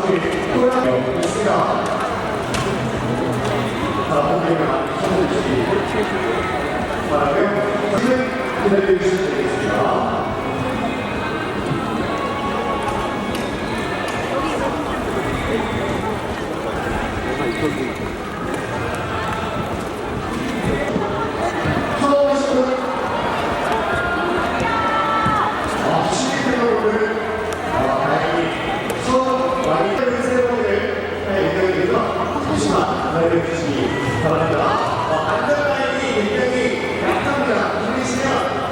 쪽이 토양이 있습니다. 바라보기만 하시기 바라며 지금 기다려주시면 되겠습니다.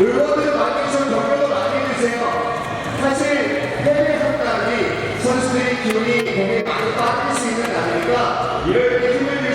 응원을 많이 주시고 격려도 많이 해주세요. 사실 해외 한달이 선수들이 기운이 몸에 많이 빠질 수 있는 날이니까 이럴 때 힘을